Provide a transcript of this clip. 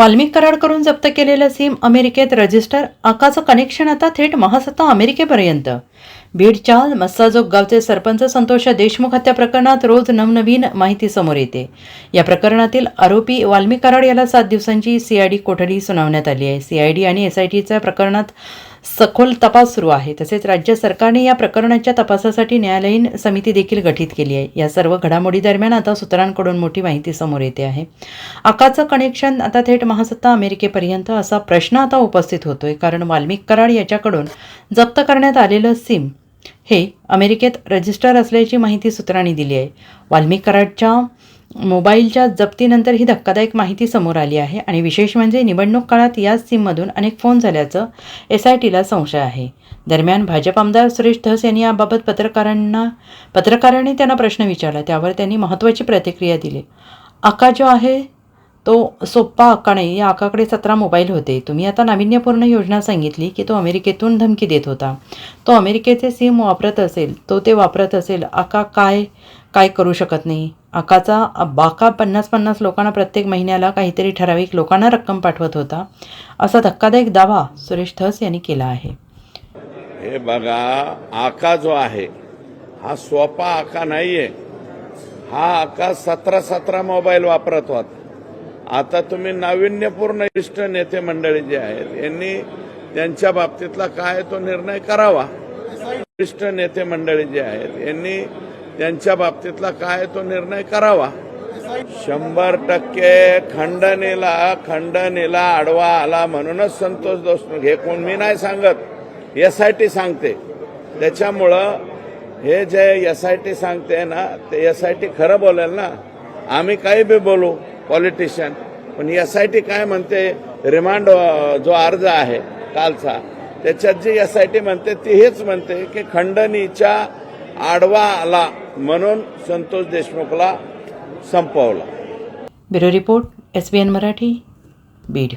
वाल्मिक कराड करून जप्त केलेलं सिम अमेरिकेत रजिस्टर आकाचं कनेक्शन आता थेट महासत्ता अमेरिकेपर्यंत. बीडच्या मस्साजोग गावचे सरपंच संतोष देशमुख हत्या प्रकरणात रोज नवनवीन माहिती समोर येते. या प्रकरणातील आरोपी वाल्मिक कराड याला सात दिवसांची सीआयडी कोठडी सुनावण्यात आली आहे. सीआयडी आणि एसआयटीच्या प्रकरणात सखोल तपास सुरू आहे. तसेच राज्य सरकारने या प्रकरणाच्या तपासासाठी न्यायालयीन समिती देखील गठीत केली आहे. या सर्व घडामोडी दरम्यान आता सूत्रांकडून मोठी माहिती समोर येते आहे. आकाचं कनेक्शन आता थेट महासत्ता अमेरिकेपर्यंत असा प्रश्न आता उपस्थित होतोय. कारण वाल्मिक कराड याच्याकडून जप्त करण्यात आलेलं सिम हे अमेरिकेत रजिस्टर असल्याची माहिती सूत्रांनी दिली आहे. वाल्मिक कराडच्या मोबाईलच्या जप्तीनंतर ही धक्कादायक माहिती समोर आली आहे आणि विशेष म्हणजे निवडणूक काळात याच सिममधून अनेक फोन झाल्याचं एस आय टीला संशय आहे. दरम्यान भाजप आमदार सुरेश धस यांनी याबाबत पत्रकारांना पत्रकारांनी त्यांना प्रश्न विचारला. त्यावर त्यांनी महत्त्वाची प्रतिक्रिया दिली. आका जो आहे तो सोप्पा आका नाही. या आकाकडे सतरा मोबाईल होते. तुम्ही आता नाविन्यपूर्ण योजना सांगितली की तो अमेरिकेतून धमकी देत होता. तो अमेरिकेचे सिम वापरत असेल तो ते वापरत असेल. आका काय काय करू शकत नाही. आकाचा बाका पन्नास पन्नास लोकांना प्रत्येक महिन्याला काहीतरी ठराविक लोकांना रक्कम पाठवत होता. असा धक्कादायक दावा सुरेश धस यांनी केला आहे. हे बघा आका जो आहे हा सोपा आका नाहीये. हा आका सतरा सतरा मोबाईल वापरत होता. आता तुम्ही नाविन्यपूर्ण इष्ट नेते मंडळी जे आहेत यांनी त्यांच्या बाबतीतला काय तो निर्णय करावा. इष्ट नेते मंडळी जे आहेत यांनी त्यांच्या बाबतीतला काय तो निर्णय करावा. शंभर टक्के खंडणीला खंडणीला आडवा आला म्हणूनच संतोष देशमुख. हे कोण? मी नाही सांगत. एस आय टी सांगते. त्याच्यामुळं हे जे एस आय टी सांगते ना ते एस आय टी खरं बोलेल ना. आम्ही काही बी बोलू पॉलिटिशियन पण एस आय टी काय म्हणते? रिमांड जो अर्ज आहे कालचा त्याच्यात जी एस आय टी म्हणते ती हेच म्हणते की खंडणीच्या आडवा आला म्हणून संतोष देशमुखला संपवला. Bureau report S B N Marathi Beed.